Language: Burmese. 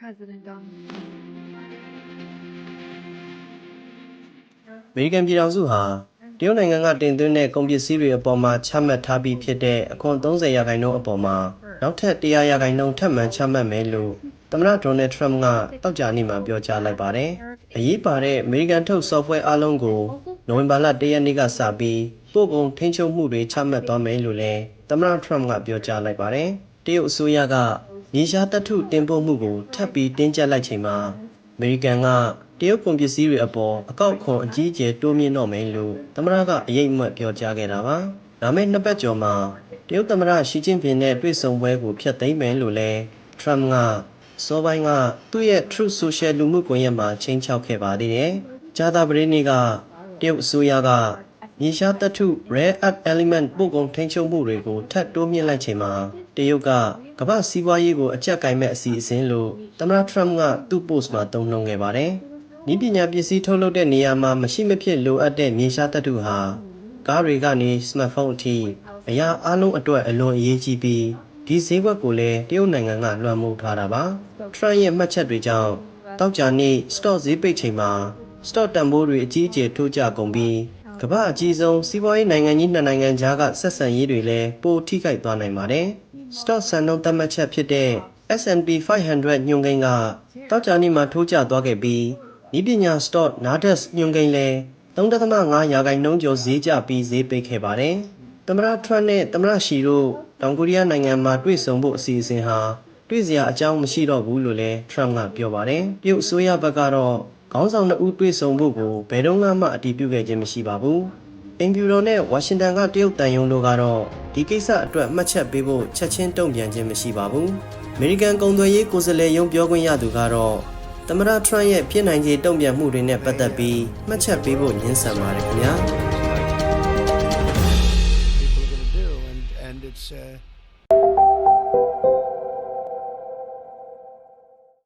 President Donald Trump. အမေရိကန်ပြည်ထောင်စုဟာတရုတ်နိုင်ငံကတင်သွင်းတဲ့ကုန်ပစ္စည်းတွေအပေါ်မှာချမှတ်ထားပြီးဖြစ်တဲ့အခွန်30ရာခိုင်နှုန်းအပေါ်မှာနောက်ထပ်100ရာခိုင်နှုန်းထပ်မံချမှတ်မယ်လို့သမ္မတဒေါ်နယ်ထရမ့်ကတောက်ကြနေ့မှာပြောကြားလိုက်ပါတယ်။အရေးပါတဲ့အမေရိကန်ထုတ် software အလုံးကိုနိုဝင်ဘာလ1ရက်နေ့ကစပြီးပို့ကုန်ထိန်းချုပ်မှုတွေချမှတ်သွားမယ်လို့လည်းသမ္မတထရမ့်ကပြောကြားလိုက်ပါတယ်။တရုတ်အစိုးရက မြေရှားတပ်ထုတင်ပို့မှုကိုထပ်ပြီးတင်းကျပ်လိုက်ချိန်မှာအမေရိကန်ကတရုတ်ကုန်ပစ္စည်းတွေအပေါ်အကောက်ခွန်အကြီးအကျယ်တိုးမြင့်တော့မယ်လို့သမ္မတကအရေးအမွက်ပြောကြားခဲ့တာပါ။ဒါမဲ့နှစ်ပတ်ကျော်မှာတရုတ်သမ္မတရှီကျင်းပင်နဲ့တွေ့ဆုံပွဲကိုဖျက်သိမ်းမယ်လို့လည်း Trump ကစောပိုင်းကသူ့ရဲ့ Truth Social လူမှုကွန်ရက်မှာချိန်ချောက်ခဲ့ပါသေးတယ်။ဂျာတာပရိနေ့ကတရုတ်အစိုးရကမြေရှားတပ်ထု Rare Earth Element ပို့ကုန်ထိန်းချုပ်မှုတွေကိုထပ်တိုးမြင့်လိုက်ချိန်မှာ တရုတ်ကကမ္ဘာစီးပွားရေးကိုအကြက်ကင်မဲ့အစီအစဉ်လို့သမ္မတ Trump ကသူ့ post မှာတုံ့နှုံခဲ့ပါတယ်။ဤပညာပစ္စည်းထုတ်လုပ်တဲ့နေရာမှာမရှိမဖြစ်လိုအပ်တဲ့မြေရှားတပ်ထုဟာကားတွေကနေစမတ်ဖုန်းအထိအရာအလုံးအတွက်အလွန်အရေးကြီးပြီးဒီဈေးကွက်ကိုလည်းတရုတ်နိုင်ငံကလွှမ်းမိုးထားတာပါ။ Trump ရဲ့မှတ်ချက်တွေကြောင့်တောက်ကြနေ့ stock ဈေးပိတ်ချိန်မှာ stock တန်ဖိုးတွေအကြီးအကျယ်ထိုးကျကုန်ပြီးကမ္ဘာအကြီးဆုံးစီးပွားရေးနိုင်ငံကြီးနှစ်နိုင်ငံကြားကဆက်ဆံရေးတွေလည်းပိုထိခိုက်သွားနိုင်ပါတယ်။ stock စံနှုန်းသတ်မှတ်ချက်ဖြစ်တဲ့ S&P 500ညွှန်းကိန်းကတောက်ကြနေ့မှာထိုးကျသွားခဲ့ပြီးဤပညာ stock Nasdaq ညွှန်းကိန်းလည်း3.5ရာခိုင်နှုန်းကျော်ဈေးကျပြီးဈေးပိတ်ခဲ့ပါတယ်။သမ္မတထရန့်နဲ့သမ္မတရှီတို့တောင်ကိုရီးယားနိုင်ငံမှာတွေ့ဆုံဖို့အစီအစဉ်ဟာတွေ့စရာအကြောင်းမရှိတော့ဘူးလို့လည်းထရန့်ကပြောပါတယ်။ပြုတ်အစိုးရဘက်ကတော့ခေါင်းဆောင်နှစ်ဦးတွေ့ဆုံဖို့ကိုဘယ်တော့မှအတည်ပြုခဲ့ခြင်းမရှိပါဘူး။ အင်ဖြူတော်နဲ့ဝါရှင်တန်ကတရုတ်တန်ယုံတို့ကတော့ဒီကိစ္စအတွက်မှတ်ချက်ပေးဖို့ချက်ချင်းတုံ့ပြန်ခြင်းမရှိပါဘူး။အမေရိကန်ကုန်သွယ်ရေးကိုယ်စားလှယ်ရုံးပြောခွင့်ရသူကတော့သမ္မတထရန့်ရဲ့ဖြစ်နိုင်ခြေတုံ့ပြန်မှုတွေနဲ့ပတ်သက်ပြီးမှတ်ချက်ပေးဖို့ညှင်းဆန်ပါတယ်ခင်ဗျာ။